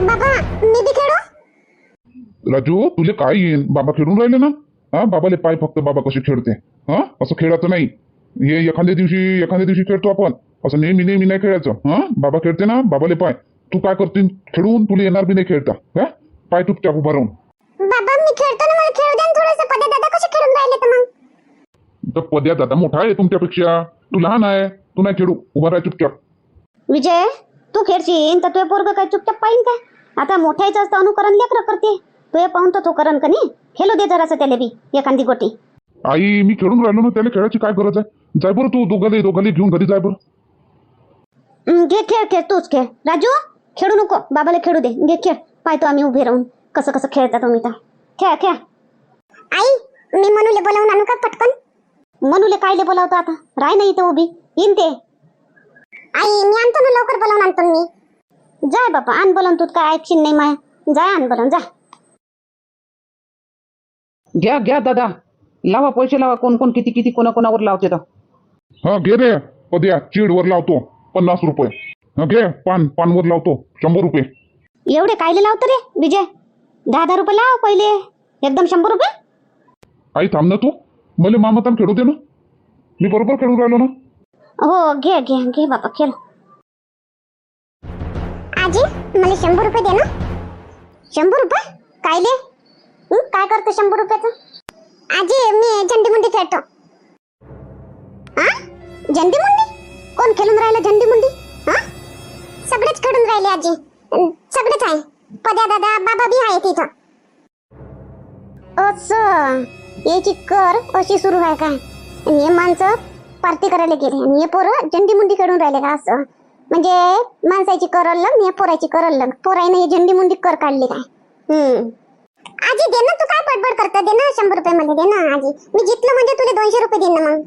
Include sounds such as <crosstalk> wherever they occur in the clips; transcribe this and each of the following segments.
बाबा मी बी खेळू? राजू तुले काय येईन बाबा खेळून राहिले ना? हा बाबाले पाय फक्त बाबा कसे खेळते. हा असं खेळायचं नाही. हे एखाद्या दिवशी एखाद्या दिवशी खेळतो आपण. असं नेहमी नेहमी नाही खेळायचं. हा बाबा खेळते ना बाबाले पाय. तू काय करते खेळून तुला येणार बी नाही खेळता. हा पाय चुपचाप उभा राहून. बाबा मी खेळतो ना मला खेळू द्या थोडस. पदे दादा कसे खेळून राहिले तर मग? तर पद्या दादा मोठा आहे तुमच्यापेक्षा. तू लहान आहे. तू नाही खेळू. उभा राहा चुपचाप. विजय? तू खेळशील तर तुझे पोरग काय चुपचाप पाहिन काय आता मोठ्याचं असतं अनुकरण लेकरं करते. तुझे पाहून तर तो करण का नाही? खेळू दे जरासं त्याला बी एखादी गोटी. आई मी खेळून राहिलो ना त्याला खेळायची काय गरज आहे? जाय बरं तू दोघाले दोघाले घेऊन घरी जाय बरं. हं, घे खेळ खेळ तूच खेळ. राजू खेळू नको बाबाला खेळू दे. घे खेळ. पाहतो आम्ही उभे राहून कसं कसं खेळता तुम्ही तर. खेळ खेळ. आई मी मनूले बोलावून आणू का पटकन? मनूले कायले बोलावतो आता? राय नाही इथं उभी. येईन ते. आई मी आणतो ना लवकर बोलावून आणतो मी. जाय बापा आण बोलून तू काय ऐकशील नाही माया. जाय आण बोलून जा. घ्या घ्या दादा. लावा पैसे लावा कोण कोण किती किती कोणा कोणावर लावते तर. हा घे रे. पद्या चीडवर लावतो. पन्नास रुपये. हा घे पान पानवर लावतो. शंभर रुपये. एवढे कायले लावतो रे विजय? दहा दहा रुपये लाव पहिले. एकदम शंभर रुपये. आई थांब ना तू. मला मामातान खेळू दे ना. मी बरोबर खेळून राहिलो ना. हो घे घे घे बापा खेळ. आजी मला शंभर रुपये दे ना. शंभर रुपये? कायले हं, काय करतो शंभर रुपयाचं? आजी मी झंडी मुंडी खेळतो. हा? झंडी मुंडी कोण खेळून राहिलं झंडी मुंडी हा? सगळेच खेळून राहिले आजी. अं, सगळेच आहे. पद्या दादा बाबा बी आहे तिथं असं. याची कर अशी सुरू आहे काय? आणि हे माणसं पार्टी करायला गेले. आणि हे पोरं झंडी मुंडी करून राहिले का असं? म्हणजे माणसाची कर लग या पोराची कर लग पोराईने ही झंडी मुंडी कर काढली काय? हम्म. आजी दे ना तू काय बडबड करता दे ना शंभर रुपये मध्ये दे ना आजी. मी जितलं म्हणजे तुला दोनशे रुपये देईन ना मग.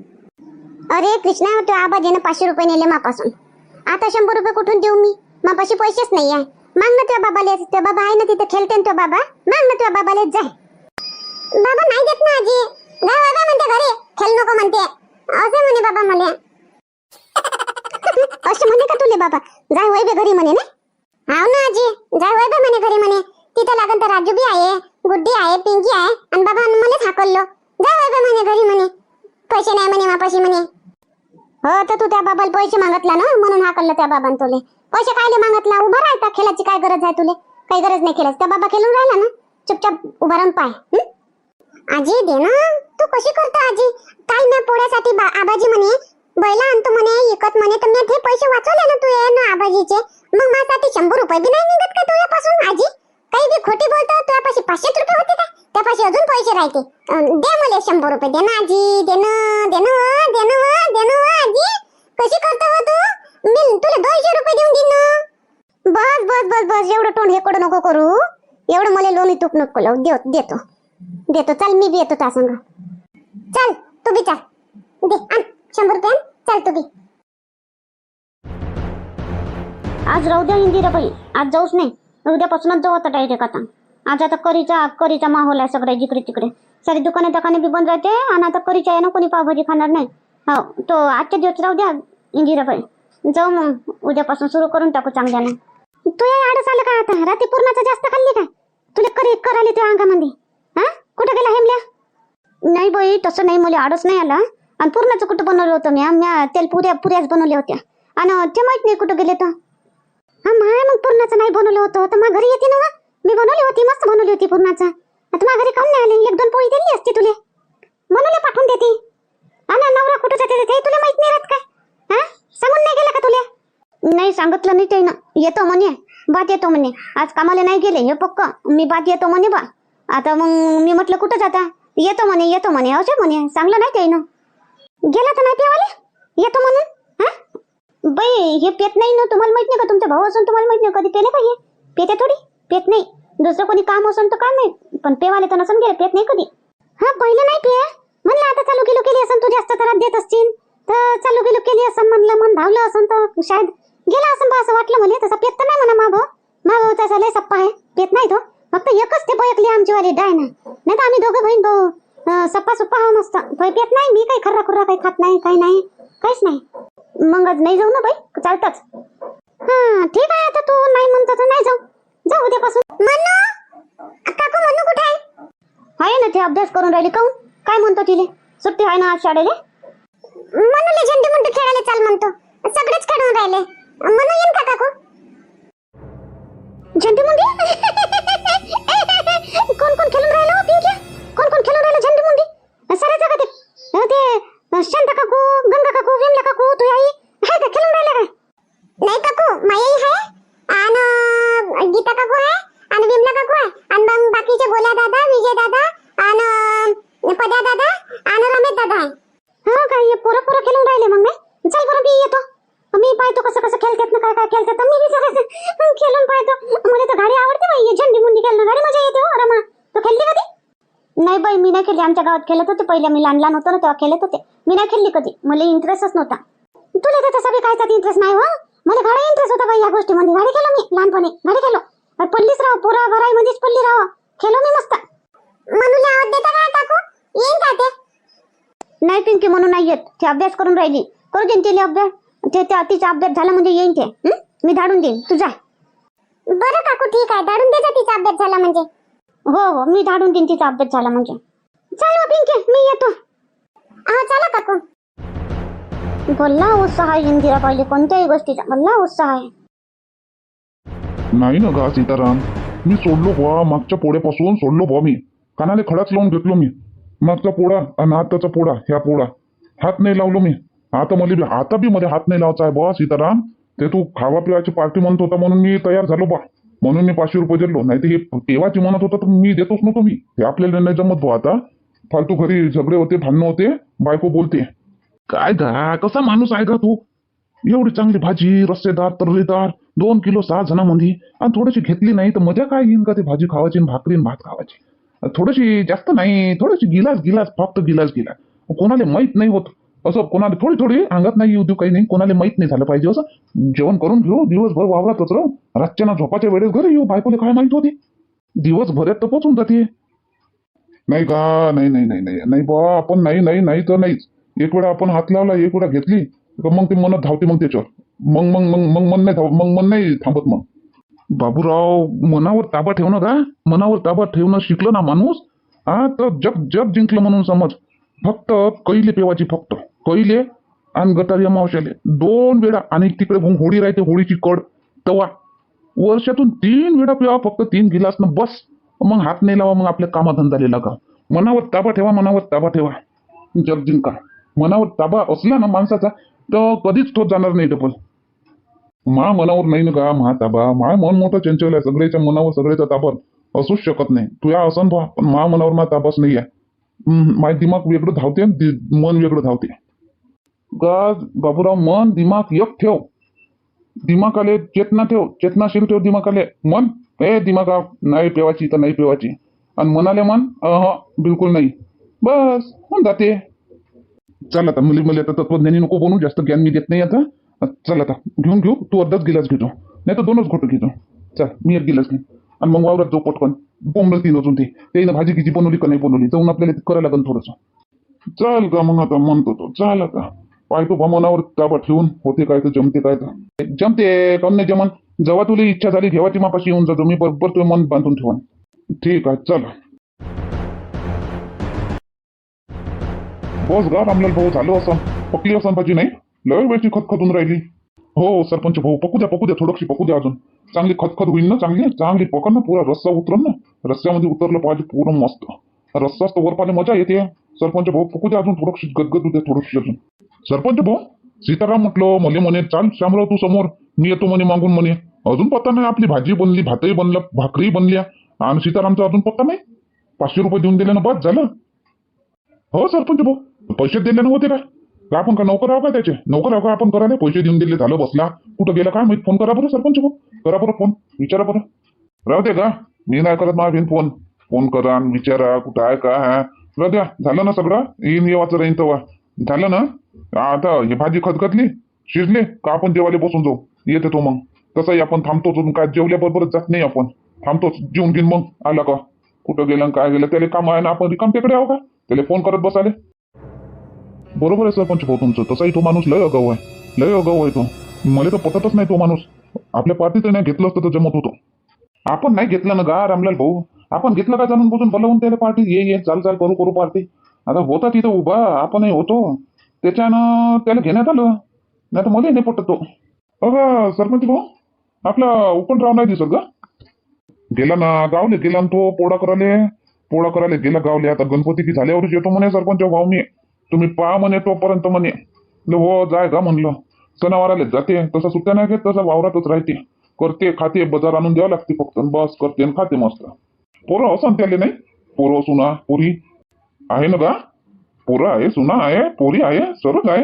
अरे कृष्णा तो आबाजीनं पाचशे रुपये नेले मापासून. आता शंभर रुपये कुठून देऊ मी? मापाशी पैसेच नाही आहे. माग ना तुझ्या बाबाले तुझ्या बाबा आहे ना तिथे खेळते ना तुझ्या बाबा. माग ना तुझ्या बाबाले जाय बाबा नाही देत ना आजी. जा बाबा म्हणते घरी. खेळ नको म्हणते. असे म्हणे बाबा मला. असे म्हणे का तुले बाबा? जाय वय बे घरी म्हणे ना हाव ना आजी. जाय वय बे म्हणे घरी म्हणे. तिथं लागन तर राजू बी आहे गुड्डी आहे पिंकी आहे आणि बाबा मलाच हाकललो. जा वय बे म्हणे घरी म्हणे. पैसे नाही म्हणे मापाशी म्हणे. हो तर तू त्या बाबाला पैसे मागतला ना म्हणून हाकललं त्या बाबान तुले. पैसे कायले मागतला? उभा राहता खेळाची काय गरज आहे तुले? काही गरज नाही खेळायची. त्या बाबा खेळून राहिला ना? चुपचाप उभा राहून पाय आजी दे ना तू कशी करतो आजी? काय ना पोळ्यासाठी बा- आबाजी म्हणे बैला आणतो म्हणे इकत म्हणे तर मी ते पैसे वाचवले ना तू ये ना आबाजीचे. मग माझ्यासाठी शंभर रुपये बी नाही निघत का तुझ्यापासून आजी? काही बी खोटी बोलतो तुझ्यापाशी पाचशेच रुपये होते का? त्यापाशी अजून पैसे राहते. दे मला शंभर रुपये. दे ना आजी दे ना दे ना दे ना दे ना आजी. कशी करतो हो तू? मी तुला दोनशे रुपये देऊन देईन ना. बस बस बस बस. एवढं तोंड हे कडू नको करू. एवढं मला लोणी तूप नको लावू. देतो देतो. देतो चल मी बी येतो त्या संग. चल तू बी चल. दे आण शंभर रुपये आण. चल तू बी. आज राहू द्या इंदिराबाई आज जाऊच नाही. उद्यापासूनच जाऊ आता डायरेक्ट आता आज आता करीचा करीचा माहोल आहे सगळ्या जिकडे तिकडे. सारी दुकाने दुकाने बी बंद राहते आणि आता करीच्या आहे ना कोणी पावभाजी खाणार नाही. हो तो आजच्या दिवस राहू द्या इंदिराबाई जाऊ मग उद्यापासून सुरू करून टाकू चांगल्यानं. तू या आडच आलं का आता? रात्री पूर्णाचं जास्त खाल्ली काय तुला करी करायला तुझ्या अंगामध्ये? कुठं गेला हेमल्या? नाही बाई तसं नाही मला आडच नाही आला. आणि पूर्णच कुठं बनवलं होतं मी म्या तेल पुऱ्या पुऱ्याच बनवल्या होत्या. आणि ते माहीत नाही कुठं गेले तर. हा माय मग पूर्णाचं नाही बनवलं होतं. तर मग घरी येते ना मी बनवली होती मस्त बनवली होती पूर्णाचा. आता मग घरी काऊन नाही आली? एक दोन पोळी दिली असती तुले. बनवल्या पाठवून देते. आणि नवरा कुठं जाते ते तुला माहीत नाही राहत काय हा? सांगून नाही गेला का तुला? नाही सांगितलं नाही ते ना येतो म्हणे. बात येतो म्हणे. आज कामाला नाही गेले हे पक्क. मी बात येतो म्हणे बा. आता मग मी म्हटलं कुठं जाता? येतो म्हणे येतो म्हणे असे म्हणे. चांगलं नाही ते गेला तर नाही पेवाले येतो म्हणून? हा? बाई हे पेत नाही ना तुम्हाला माहीत नाही का तुमचा भाऊ असून तुम्हाला माहीत नाही कधी पेले का हे? पेते थोडी? पेत नाही. दुसरं कोणी काम असून तर काय नाही पण पेवाले तर नसून गेले पेत नाही कधी. हा पहिले नाही पे म्हणलं आता चालू गेलो केली असन तू जास्त त्रास देत असतील तर चालू गेलो केली असं म्हणलं मन धावलं असं तर शायद गेला असं बा असं वाटलं मला. तसा पेत तर नाही म्हणा मा भाऊ मा भाऊ तसा लय सप्पा आहे. पेत नाही तो. फक्त एकच ते बयकली आमचीवाली डाय नाही नाही तर आम्ही दोघं बहीण भाऊ सप्पा सुप्पा हा मस्त पण नाही मी काही खर्रा खुर्रा काही खात नाही काही नाही काहीच नाही. मग नाही जाऊ ना बाई? चालतच. हा ठीक आहे आता तू नाही म्हणतो तर नाही जाऊ. जाऊ उद्यापासून. काकू म्हणू कुठे आहे? ना ते अभ्यास करून राहिली काऊन काय म्हणतो तिले? सुट्टी आहे ना आज शाळेले? म्हणूले झेंडू म्हणतो खेळायला चाल म्हणतो. सगळेच खेळून राहिले. म्हणू येईन का काकू? झेंडू मुंडी? कोण कोण खेळून राहिलं हो, पिंकी कोण कोण खेळून राहिलं झेंडू मुंडी? सारे जगा ते अं, ते शांता काकू गंगा काकू विमला काकू तू आई. हाय का? खेळून राहिलं काय नाही काकू माई आहे आणि गीता काकू आहे आणि विमला काकू आहे आणि मग बाकीचे गोल्या दादा विजय दादा आणि पद्या दादा आणि रमेश दादा आहे हो काय हे पोरं पोरं खेळून राहिले मग मी चल बरं मी येतो. मी पाहतो कसं कसं खेळतात ना काय काय खेळतात. मी विचारायचं खेळून पाहतो. मला तर गाडी आवडते बाई. झंडी मुंडी खेळणं गाडी मजा येते हो रमा. तू खेळली कधी? नाही बाई मी नाही खेळली. आमच्या गावात खेळत होते. पहिले मी लहान लहान होतो ना तेव्हा खेळत होते. मी नाही खेळली कधी. मला इंटरेस्टच नव्हता. तुला तर तसा बी कायचा इंटरेस्ट नाही हो. मला गाडी इंटरेस्ट होता बाई या गोष्टीमध्ये. गाडी खेळलो मी लहानपणी. गाडी खेळलो. पडलीच पडलीच पुरा पोरा घरामध्येच पडली राव. खेळलो मी मस्त. म्हणून आवाज देता का काकू. येईन का ते? नाही पिंकी म्हणून नाही येत. ते अभ्यास करून राहिली. करू देईन तिला अभ्यास. ते त्या तिचा अभ्यास झाला म्हणजे येईन ते. हं? मी धाडून देईन. तू जा. बरं काकू ठीक आहे. दारून देजा तिचा अभ्यास झाला म्हणजे. हो हो. मी धाडून देईन तिचा अभ्यास झाला म्हणजे. चल पिंकी मी येतो. अहो चला काकू. भल्ला उत्साह आहे इंदिरा पाहिजे कोणत्याही गोष्टीचा. भल्ला उत्साह आहे. नाही ना गा सीताराम. मी सोडलो बुवा. मागच्या पोळ्यापासून सोडलो बुवा मी. कानाले खडाच लावून घेतलो मी. मागचा पोळा आणि आताचा पोळा ह्या पोळा. हात नाही लावलो मी. आता मला आता बी मध्ये हात नाही लावायचा आहे बुवा सीताराम. ते तू खावा पिवायची पार्टी म्हणत होता म्हणून मी तयार झालो बा. म्हणून मी पाचशे रुपये दिलो. नाही तर हे तेव्हाची म्हणत होता तर मी देतोच नव्हतो मी. हे आपल्याला नाही जमत भाऊ आता. फालतू घरी झगडे होते भांडणं होते बायको बोलते. काय गा कसा माणूस आहे का तू? एवढी चांगली भाजी रस्सेदार तर्रीदार दोन किलो सहा जणांमध्ये आणि थोडीशी घेतली नाही तर मजा काय येईन का ती भाजी खावायची आणि भाकरी आणि भात खावायची थोडीशी जास्त नाही थोडीशी गिलास गिलास फक्त गिलास गिलास. कोणाला माहीत नाही होत. असं कोणाला थोडी थोडी अंगात नाही येऊ देऊ काही नाही. कोणाला माहीत नाही झालं पाहिजे असं. जेवण करून घेऊ दिवसभर वावरातच राहू. रातच्या ना झोपाच्या वेळेस घरी येऊ. बायकोले काय माहीत होती? दिवसभरात तर पोचून जाते. नाही का? नाही नाही नाही नाही. नाही बा आपण नाही नाही नाही तर नाहीच. एक वेळा आपण हात लावला एक वेळा घेतली मग ते मनात धावते मग त्याच्यावर. मग मग मग मग मन नाही धाव मग मन नाही थांबत मग. बाबूराव मनावर ताबा ठेवणं का? मनावर ताबा ठेवणं शिकलं ना माणूस? हा तर जग जग जिंकलं म्हणून समज. फक्त कैले पेवाची फक्त. कैले आणि गटारी मावशाले दोन वेळा आणि तिकडे मग होळी राहते होळीची कड. तवा. वर्षातून तीन वेळा पिवा फक्त तीन गिलासनं बस. मग हात नाही लावा मग आपल्या कामाधंदाले लागा. मनावर ताबा ठेवा मनावर ताबा ठेवा. जग जिंका. मनावर ताबा असला ना माणसाचा तर कधीच तो जाणार नाही डबल. मा मनावर नाही ना का मा ताबा. मा मन मोठं चंचल आहे सगळ्याच्या मनावर सगळ्याचा ताबा असूच शकत नाही. तू या असन पण मा मनावर मा ताबाच नाही आहे. माय दिमाग वेगळं धावते आणि मन वेगळं धावते. गा बाबूराव मन दिमाग एक ठेव. दिमाकाले चेतना ठेव चेतनाशील ठेव दिमाकाले मन ए दिमागा नाही पेवायची तर नाही पेवायची आणि मनाले मन अह बिलकुल नाही. बस होऊन जाते. चल आता मुली मुली आता तत्वज्ञानी नको बनू जास्त ज्ञान मी देत नाही आता. चल आता घेऊन घेऊ तू अर्धाच गिलास घेतो. नाही तर दोनच घोटं घेतो. चल मी एक गिलास घेईन. आणि मग वावरात जाऊ पटकन. बोंबल तीन अजून ते. त्यानं भाजी किती बनवली का नाही बनवली? जाऊन आपल्याला ते करायला लागेल थोडंसं. चल का मग आता म्हणतो तो. चल आता. पाहतो बा मनावर ताबा ठेवून होते काय तर जमते काय तर. जमते कम नाही जमन. जेव्हा तुला इच्छा झाली घेवाची मापाशी येऊन जातो मी बरोबर तुझं मन बांधून ठेवा. ठीक आहे चल. बस गा रामलाल भाऊ झालो असं. पकली असं भाजी नाही? लय वेळची खतखतून राहिली. हो सरपंच भाऊ पकू द्या पकू द्या थोडीशी पकू द्या अजून. चांगली खतखत होईल ना चांगली? चांगली पकड ना पुरा रस्सा उतरल ना. रस्त्यामध्ये उतरलं पाहिजे पूर्ण मस्त. रस्साच तर वर पाहिजे मजा येते. सरपंच भाऊ पकू द्या अजून थोडीशी गदगद होते थोडीशी अजून. सरपंच भाऊ सीताराम म्हटलं मले म्हणे चाल श्यामराव तू समोर मी येतो म्हणे मागून म्हणे. अजून पत्ता नाही आपली भाजी बनली भातही बनला भाकरी बनल्या. आणि सीतारामचा अजून पत्ता नाही? पाचशे रुपये देऊन दिले ना बस झालं. हो सरपंच भाऊ पैसे दिले ना होते काय का आपण का नोकर आहो का त्याचे? नोकर आहो का आपण करायला पैसे देऊन दिले झालं बसला. कुठं गेला काय माहीत? फोन करा बरं सरपंच भाऊ. करा बरं फोन. विचारा बरं. राहू दे का मी नाही करत माझ्या फोन. फोन करा आणि विचारा कुठं आहे का राहू द्या. झालं ना सगळं? येईन येवाचं राहीन तेव्हा. झालं ना? आता ही भाजी खतखतली शिजली का आपण जेवायला बसून जाऊ? येते तो मग. तसंही आपण थांबतोच अजून काय जेवल्याबरोबरच जात नाही आपण. थांबतोच जेवून घेऊन मग आला का? कुठं गेलं काय गेलं त्याला काम आहे ना आपण रिकाम तिकडे आहो का? त्याला फोन करत बसाले बरोबर आहे सरपंच भाऊ तुमचं तसाही तो माणूस लय अगाऊ आहे. लय अगाऊ आहे तो. मला तर पटतच नाही तो माणूस. आपल्या पार्टीत नाही घेतलं असतं तर जमत होतो. आपण नाही घेतलं ना गा रामलाल भाऊ. आपण घेतलं का जाणून बसून बोलावून त्याला पार्टी ये ये चाल चाल करू करू पार्टी. आता होता तिथं उभा आपणही होतो. त्याच्यानं त्याला घेण्यात आलं. नाही तर मला नाही पटत तो. अगं सरपंच भाऊ आपला उपनराव नाही दिसत का गेला ना गावले गेला ना तो पोळा कराले पोळा करायला गेला गावले. आता गणपती की झाल्यावरच येतो म्हणे सरपंच भाऊ मी. तुम्ही पहा म्हणे तोपर्यंत म्हणे. हो जाय का म्हणलं. सणावाराले जाते. तसा सुट्ट्या नाही घेत तसा वावरातच राहते. करते खाते बाजार आणून द्यावं लागते फक्त. बस करते आणि खाते मस्त. पोरं असं त्याले नाही. पोरं सुना पुरी. आहे ना का पोरं आहे सुना आहे पोरी आहे सर्वच आहे.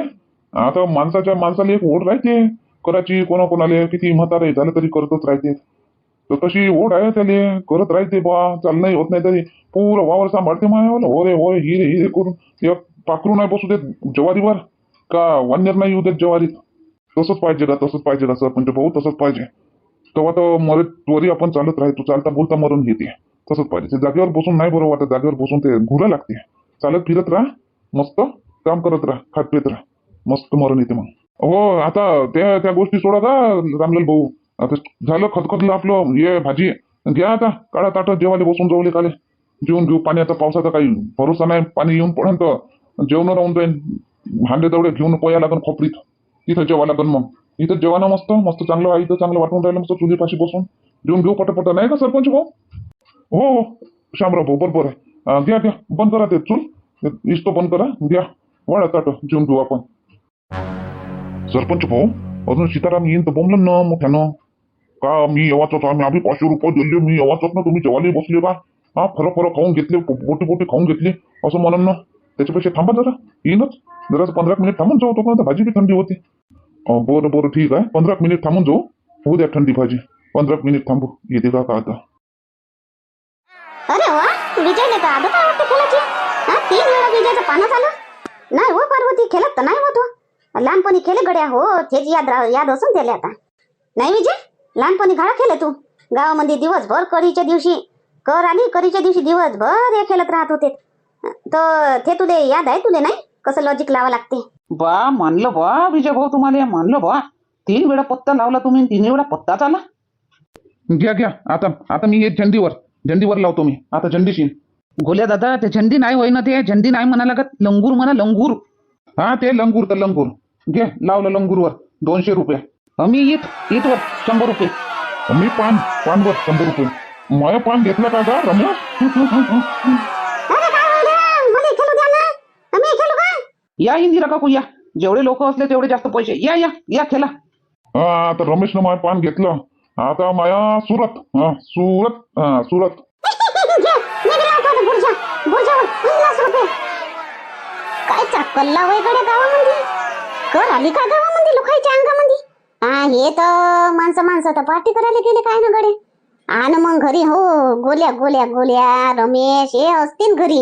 आता माणसाच्या माणसाला एक ओढ राहते. करायची कोणा कोणाला किती म्हातारे झालं तरी करतच राहते. तर तशी ओढ आहे त्याले. करत राहते बा. चालणंही होत नाही तरी. पूर वावर सांभाळते मायावाला. होय होय हिरे हिरे करून. एक पाखरू नाही बसू देत जवारीवर. का वान्यर नाही येऊ देत ज्वारीत. तसंच पाहिजे का तसंच पाहिजे का सरपंच भाऊ तसंच पाहिजे. तेव्हा तर मरे त्वरी आपण चालत राहतो चालता बोलता मरून घेते. तसंच पाहिजे. ते जागेवर बसून नाही बरोबर वाटत. जागेवर बसून ते घुरा लागते. चालत फिरत राहा. मस्त काम करत राहा खात राहा. मस्त मरण येते मग. हो आता त्या त्या गोष्टी सोडा का रामलाल भाऊ. आता झालं खतखतलं आपलं ये भाजी. घ्या आता काळा ताट जेवाले बसून जवळ काले जेवून घेऊ पाणी आता पावसाचा काही भरोसा नाही पाणी येऊन पडन तर जेवण राहून जाईन. भांडे तेवढे घेऊन पोया लागन खोपरीत. तिथं जेवा लागन मग. इथं जेवण मस्त मस्त चांगलं आहे इथं चांगलं वाटून राहिलं मस्त चुलीपाशी बसून. जेवून घेऊ पटापट. नाही का सरपंच भाऊ? हो हो. शामराव भाऊ बरोबर आहे. घ्या घ्या. बंद करा ते चूल. इस्तो बंद करा द्या. वाढा ताट जेवून घेऊ आपण. सरपंच भाऊ अजून सीताराम येईन तर बोमलं ना मोठ्यानं. का मी येवाच आम्ही आम्ही पाचशे रुपये दिले मी येवाचोच ना? तुम्ही जेवाले बसले का हा फरक फरक खाऊन घेतले बोटी बोटी खाऊन घेतले असं म्हणून ना. त्याच्यापेक्षा थांबा जरा. येईनच. जरा पंधरा मिनिट थांबून जाऊ तोपर्यंत भाजी बी थंडी होती. बरं बरं ठीक आहे. पंधरा मिनिट थांबून जाऊ. होऊ द्या थंडी भाजी. पंधरा मिनिट थांबू. येते का का आता? पानं झालं नाही हो पार्वती खेळत तर नाही होत हो. लहानपणी खेळे गड्या हो तेच याद याद असून त्याला आता. नाही विजय? लहानपणी घाळा खेळ तू. गावामध्ये दिवसभर करीच्या दिवशी कर आली करीच्या दिवशी दिवसभर हे खेळत राहत होते. तर ते तुले याद आहे तुले नाही? कसं लॉजिक लावा लागते? बा मानलं बा विजय भाऊ तुम्हाला मानलं बा. तीन वेळा पत्ता लावला तुम्ही तीन वेळा पत्ता चाला घ्या घ्या आता आता मी येत झंडीवर. झंडीवर लावतो मी. आता झंडीशी गोल्या दादा ते झंडी नाही होईना ते. झंडी नाही म्हणा लागत. लंगूर म्हणा लंगूर. हा ते लंगूर तर लंगूर. घे लावलं लंगूरवर. दोनशे रुपये. मी येत येतवर शंभर रुपये. मी पान पानवर शंभर रुपये. माया पान घेतलं का का रमेश ना या इंदिरा काकू या. जेवढे लोक असले तेवढे जास्त पैसे. या या या खेळा हा आता रमेशनं माय पान घेतलं. आता माया सुरत. हा सुरत हा सुरत. काय चाकल्ला वय गड्या गावामध्ये? कर आली का गावामध्ये लोकांच्या अंगामध्ये? हा हे तर माणसं माणसं तर पार्टी करायला गेले काय ना गडे आण मग घरी हो गोल्या गोल्या गोल्या रमेश हे असतील घरी.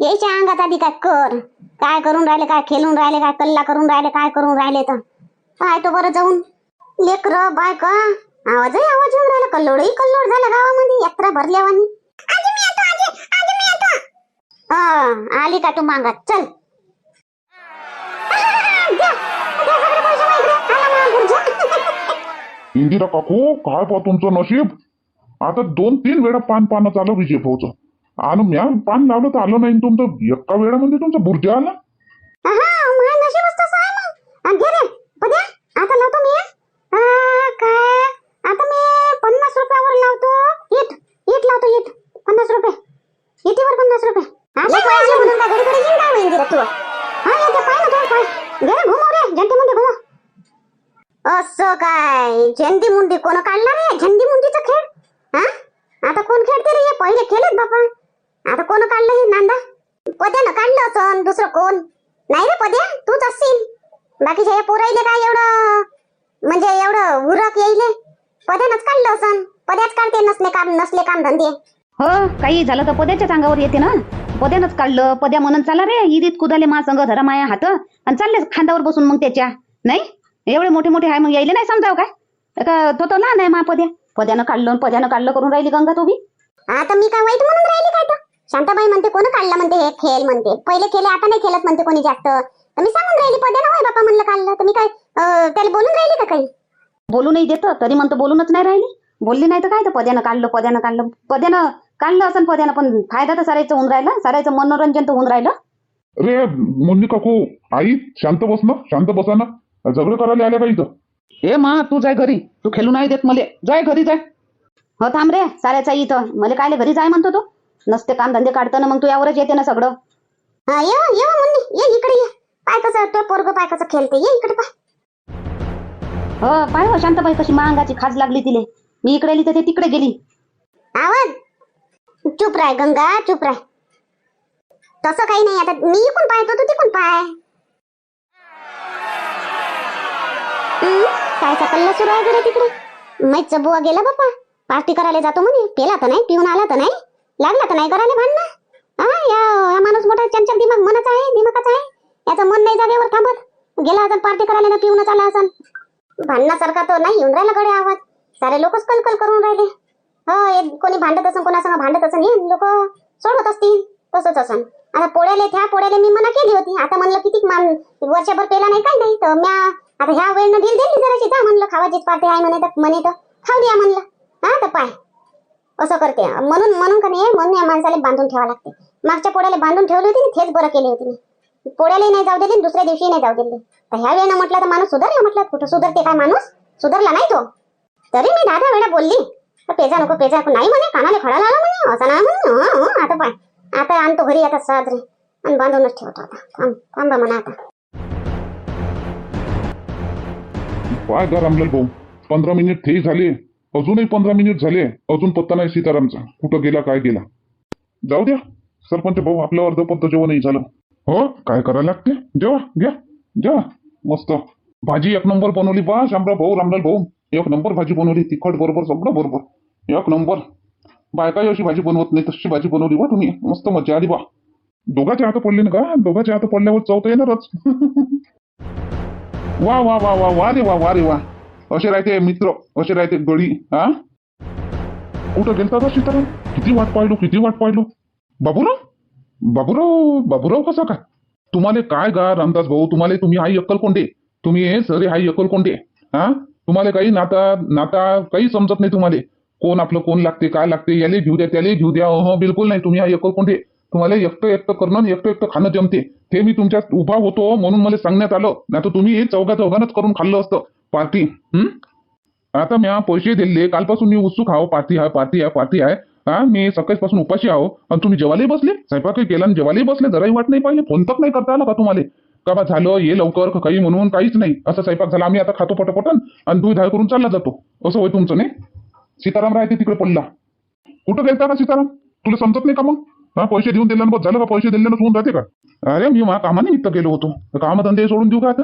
यायच्या अंगात आधी काय कर. काय करून राहिले काय खेळून राहिले काय कल्ला करून राहिले काय करून राहिले तर. काय तो बरं जाऊन. लेकर बायका आवाजही आवाज येऊन राहिला कल्लोडही कल्लोड झाला गावामध्ये यात्रा भरल्यावानी. आली का तू मागात चल. आला. इंदिरा काकू काय पा तुमचं नशीब? आता दोन तीन वेळा पान पानं चालू विजय भाऊचं. आणि म्या पान लावलं तर आलं नाही तुमचं. एका वेळामध्ये तुमचा बुर्जा आला. पन्नास रुपये. इटीवर पन्नास येईन काय तू. हा येते पाय ना तो पाय. रे रे झंटी मुंडी असं काय? झेंडी मुंडी कोण काढला रे? झेंडी मुंडीचा खेळ? हा? आता कोण खेळते रे? हे पहिले खेळत बापा. आता कोण काढलं हे नांदा? पद्यानं काढलं असं दुसरं कोण? नाही रे पद्या तूच असशील. बाकीच्या हे पोराईले काय एवढं? म्हणजे एवढं उरक येईले. पद्यानंच काढलं असन. पद्याच काढते नसले काम नसले काम धंदे. हो काही झालं तर पद्याच्याच अंगावर येते ना? पद्यानंच काढलं. पद्या म्हणून चाला रे इरीत कुदाले मा संग धरा माया हात. आणि चालले खांदावर बसून मग त्याच्या. नाही? एवढे मोठे मोठे आहे मग यायले नाही समजाव काय? का तो तो लहान आहे मा पद्या. पद्यानं काढलं पद्यानं काढलं करून राहिली गंगा तू बी आता मी काय वाईट म्हणून राहिली काय तर शांताबाई म्हणते कोण काढला? म्हणते हे खेळ म्हणते. पहिले खेळे आता नाही खेळत म्हणते कोणी जास्त. तर मी सांगून राहिली पद्यानं होय बापा म्हणलं काढलं. तर मी काय त्याला बोलून राहिली का काही? बोलू नाही देत तरी म्हणतो बोलूनच नाही राहिली. बोलली नाही तर काय तर पद्यानं काढलं पद्यानं काढलं. पद्यानं काढलं असं पद्यानं पण फायदा तर सारायचं होऊन राहिला सारायचं मनोरंजन तर होऊन राहिलं. अरे मुन्नी काकू आई शांत बस ना शांत बसा ना. झगडं करायला आल्या इथं. ए मा तू जाय घरी. तू खेळू नाही देत मले. जाय घरी जाय. हो थांब रे साऱ्याचा इथं. मला कायले घरी जाय म्हणतो तू? नसते काम धंदे काढतं ना मग तू यावरच येते ना सगळं. हा ये ये मुन्नी. ये इकडे ये. पाय कसं तो पोरग पाय कसं खेळते. ये इकडे पाय. हो पाय हो शांताबाई कशी मांगाची खाज लागली तिले. मी इकडे आली तर ते तिकडे गेली. आवाज. चुप राय गंगा चुप राय. तसं काही नाही आता मी इकून पाहतो तू तिकून पाय. काय कायचा सुरू आहे घरी तिकडे? मैच बुवा गेला बाप्पा पार्टी करायला जातो म्हणे. पेला तर नाही पिऊन आला तर नाही. लागला तर नाही करायला भांडणं. हा या माणूस मोठा चंचल दिमाग मनाचा आहे दिमागाचा आहे. याचं मन नाही जागेवर थांबत. गेला असेल पार्टी करायला ना पिऊनच आला असेल भांडणासारखा तर नाही येऊन राहिला घडे आवाज. सारे लोकच कलकल करून राहिले. हा कोणी भांडत असं कोणासंग भांडत असं हे लोक सोडत असतील तसंच असं आता पोळ्याले त्या पोळ्याले मी मना केली होती. आता म्हणलं किती मान वर्षभर पेला नाही काय नाही तर म्या आता ह्या वेळेनं ढील दिली जराशी जा म्हणलं खावाचीच पार्टी आहे म्हणे तर म्हणे तर खाऊ द्या म्हणलं. हा तर पाय. असं करते. म्हणून म्हणून का नाही म्हणून या माणसाला बांधून ठेवा लागते. मागच्या पोळ्याला बांधून ठेवली होती ना तेच बरं केली होती मी. पोळ्यालाही नाही जाऊ दिली दुसऱ्या दिवशी नाही जाऊ दिली. तर ह्या वेळेनं म्हटलं तर माणूस सुधारला म्हटलं. कुठं सुधारते काय माणूस? सुधारला नाही तो. तरी मी दहा दहा वेळा बोलली. पेजा नको पेजा नको. नाही म्हणे कानाला खडा लावला म्हणे असं नाही म्हणे. हो, हो, आता पाय आता आणतो घरी आता साजरे. आणि बांधूनच ठेवतो आता. थांब थांबा म्हणा आता. काय गा रामलाल भाऊ. पंधरा मिनिट ते झाले. अजूनही पंधरा मिनिट झाले. अजून पत्ता नाही सीतारामचा. कुठं गेला काय गेला? जाऊ द्या. सरपंच भाऊ आपलं अर्ध पत्त जेवणही झालं. हो काय करायला लागते? जेवा घ्या. जेवा मस्त. भाजी एक नंबर बनवली. बा शामराव भाऊ रामलाल भाऊ. एक नंबर भाजी बनवली. तिखट बरोबर सगळं बरोबर. एक नंबर. बायकाही अशी भाजी बनवत नाही तशी भाजी बनवली बा तुम्ही. मस्त मजा आली बा. दोघाच्या हात पडले ना का दोघाचे हात पडल्यावर चौथ येणारच. <laughs> वा वा वा वा वा रे वा वा रे वा. असे राहते मित्र असे राहते गळी हा? कुठं गेलता का सीताराम किती वाट पाहिलो किती वाट पाहिलो? बाबूराव? बाबूराव बाबूराव कसा काय? तुम्हाला काय गा रामदास भाऊ? तुम्हाला तुम्ही आई अक्कल कोंडे तुम्ही सरे आई अक्कल कोंडे हा? तुम्हाला काही नाता नाता काही समजत नाही तुम्हाला. कोण आपलं कोण लागते काय लागते याले घेऊ द्या त्याला घेऊ द्या. हो बिलकुल नाही. तुम्ही हा अक्कल कोणते तुम्हाला एकटं एकटं करणं एकटं एकटं खाणं जमते. ते मी तुमच्यात उभा होतो म्हणून मला सांगण्यात आलं. नाही तर तुम्ही हे चौघा चौघानच करून खाल्लं असतं. पार्टी. आता मी पैसे दिले. कालपासून मी उत्सुक आहो. पार्टी आहे पार्टी आहे पार्टी आहे. हा मी सकाळपासून उपाशी आहो. आणि तुम्ही जेवायला बसले? स्वयंपाक केला आणि जेवायला बसले? जराही वाट नाही पाहिले? फोन तक नाही करता आला का तुम्हाला? का बा झालं? ये लवकर. काही म्हणून काहीच नाही. असं स्वयंपाक झाला. आम्ही आता खातो पटपटन आणि दूध धाळ करून चालला जातो. असं होय तुमचं नाही? सीताराम राहते तिकडे पडला. कुठं गेलता का सीताराम? तुला समजत नाही का मग? हा पैसे देऊन दिल्यानं बस झालं का? पैसे दिल्यानं होऊन जाते का? अरे मी मा कामानिमित्त गेलो होतो. तर कामधंदे सोडून देऊ का आता?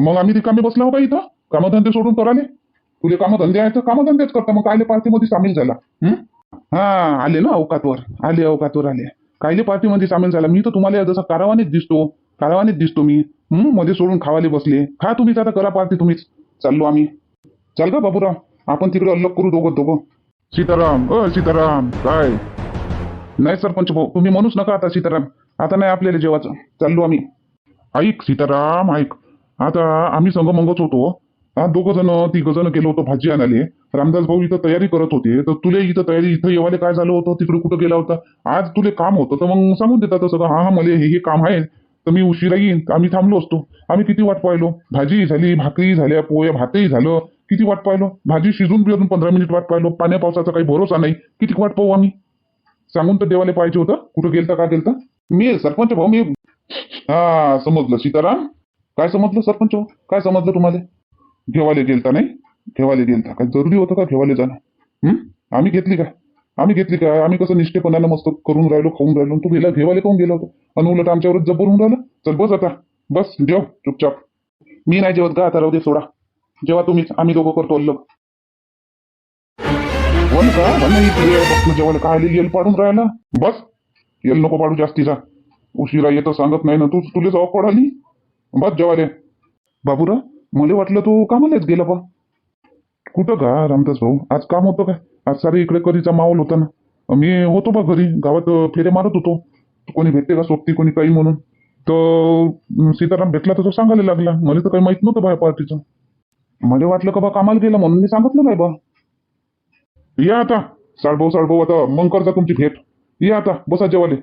मग आम्ही रिकामी बसला हो का इथं? कामधंदे सोडून कराले तुले कामधंदे आहे तर कामधंदेच करता. मग कायले पार्टीमध्ये सामील झाला? हा? आले ना अवकातवर. आले अवकातवर आले. कायले पार्टीमध्ये सामील झाला? मी तर तुम्हाला जसा कारवानीत दिसतो. कारवानीत दिसतो मी. मध्ये सोडून खावाले बसले. खा तुम्हीच आता करा पार्टी तुम्हीच. चाललो आम्ही. चाल का बाबूराव. आपण तिकडे अल्लग करू दोघं दोघं. सीताराम अ सीताराम काय? नाही सरपंच भाऊ तुम्ही म्हणूच नका आता सीताराम. आता नाही आपल्याला जेवायचं. चाललो आम्ही. ऐक सीताराम ऐक. आता आम्ही संगमंगच होतो हो. दोघं जण ती जण गेलो होतो भाजी आणाले रामदास भाऊ इथं तयारी करत होते. तर तुले इथं तयारी इथं येवाले काय झालं होतं? तिकडे कुठं गेला होता? आज तुले काम होतं तर मग सांगून देतात सगळं. हा हा मला हे हे काम आहे. तर मी उशिरा येईन. आम्ही थांबलो असतो. आम्ही किती वाट पाहिलो? भाजी झाली भाकरी झाल्या पोया भातही झालं. किती वाट पाहिलो? भाजी शिजून बी अजून पंधरा मिनिट वाट पाहिलो. पाण्या पावसाचा काही भरोसा नाही. किती वाट पाहू आम्ही? सांगून तर देवाला पाहिजे होतं. कुठं गेलता का गेलता मी सरपंच भाऊ मी हा समजलं. सीताराम काय समजलं सरपंच भाऊ? काय समजलं तुम्हाला? घेवाले गेलता नाही? घेवाले गेलता. काय जरुरी होतं का घेवाले जाणं? आम्ही घेतली का? आम्ही घेतली का? आम्ही कसं निष्ठेपणाला मस्त करून राहिलो खाऊन राहिलो. तू गेला घेवाले कोण गेला होतो? आणि उलट आमच्यावरच जबर होऊन राहिलं? चल बस आता. बस जेव चुपचाप. मी नाही जेवत का? आता राहू दे सोडा. जेव्हा तुम्हीच आम्ही दोघं करतो अल्लग वन का वन जेवायला काय येल पाडून राहिला. बस येल नको पाडू जास्तीचा उशिरा येतं सांगत नाही ना तू तुला जाऊ पडाली. बस जेवाले बाबूरा मला वाटलं तू कामालाच गेला बा. कुठं का रामदास भाऊ? आज काम होतं काय? आज सारे इकडे करीचा माहोल होता ना. मी होतो बा घरी. गावात फेरे मारत होतो. कोणी भेटते का सोबती कोणी काही म्हणून. तर सीताराम भेटला तर तो सांगायला लागला. मला तर काही माहीत नव्हतं बा पार्टीचं. मला वाटलं का बा कामाला गेलं म्हणून मी सांगितलं नाही बा. या आता. साळभाऊ साळभाऊ आता मग करता तुमची भेट. या आता. बसा जेवाले.